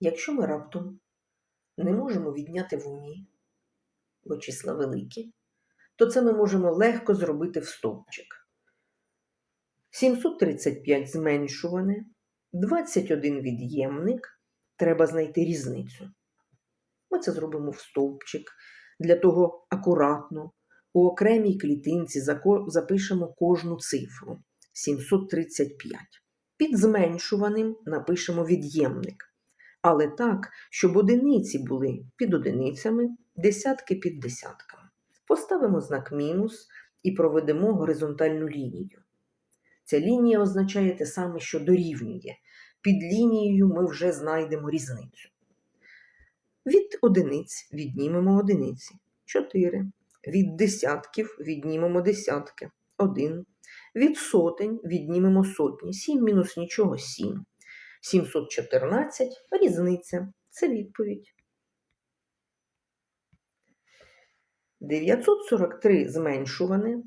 Якщо ми раптом не можемо відняти в умі, бо числа великі, то це ми можемо легко зробити в стовпчик. 735 зменшуване, 21 від'ємник, треба знайти різницю. Ми це зробимо в стовпчик. Для того акуратно у окремій клітинці запишемо кожну цифру 735. Під зменшуваним напишемо від'ємник. Але так, щоб одиниці були під одиницями, десятки під десятками. Поставимо знак мінус і проведемо горизонтальну лінію. Ця лінія означає те саме, що дорівнює. Під лінією ми вже знайдемо різницю. Від одиниць віднімемо одиниці 4. Від десятків віднімемо десятки 1. Від сотень віднімемо сотні. 7 мінус нічого 7. 714 різниця. Це відповідь. 943 зменшуване,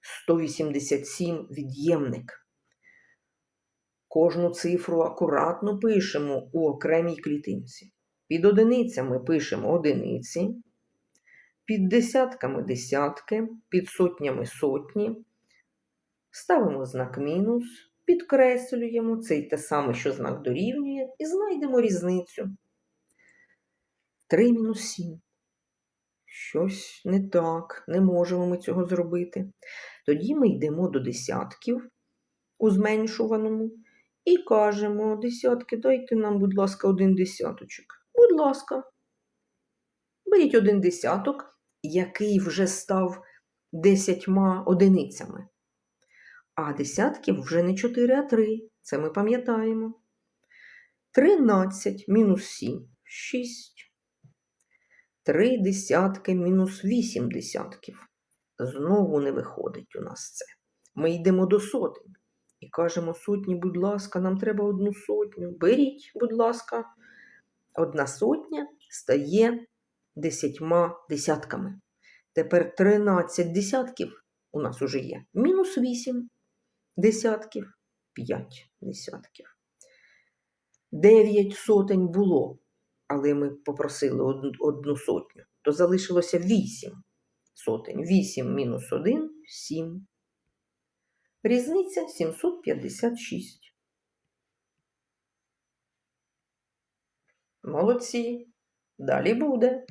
187 від'ємник. Кожну цифру акуратно пишемо у окремій клітинці. Під одиницями пишемо одиниці, під десятками десятки, під сотнями сотні. Ставимо знак мінус, підкреслюємо цей те саме, що знак дорівнює, і знайдемо різницю. 3 мінус 7. Щось не так, не можемо ми цього зробити. Тоді ми йдемо до десятків у зменшуваному і кажемо: десятки, дайте нам, будь ласка, один десяточок. Будь ласка. Беріть один десяток, який вже став десятьма одиницями. А десятків вже не 4, а 3. Це ми пам'ятаємо. 13 мінус 7 6. 3 десятки мінус 8 десятків. Знову не виходить у нас це. Ми йдемо до сотень і кажемо сотні, будь ласка, нам треба одну сотню. Беріть, будь ласка. Одна сотня стає десятьма десятками. Тепер 13 десятків у нас уже є. Мінус 8 десятків, 5 десятків. 9 сотень було, але ми попросили одну, сотню, то залишилося 8 сотень. 8 мінус 1 – 7. Різниця 756. Молодці. Далі буде.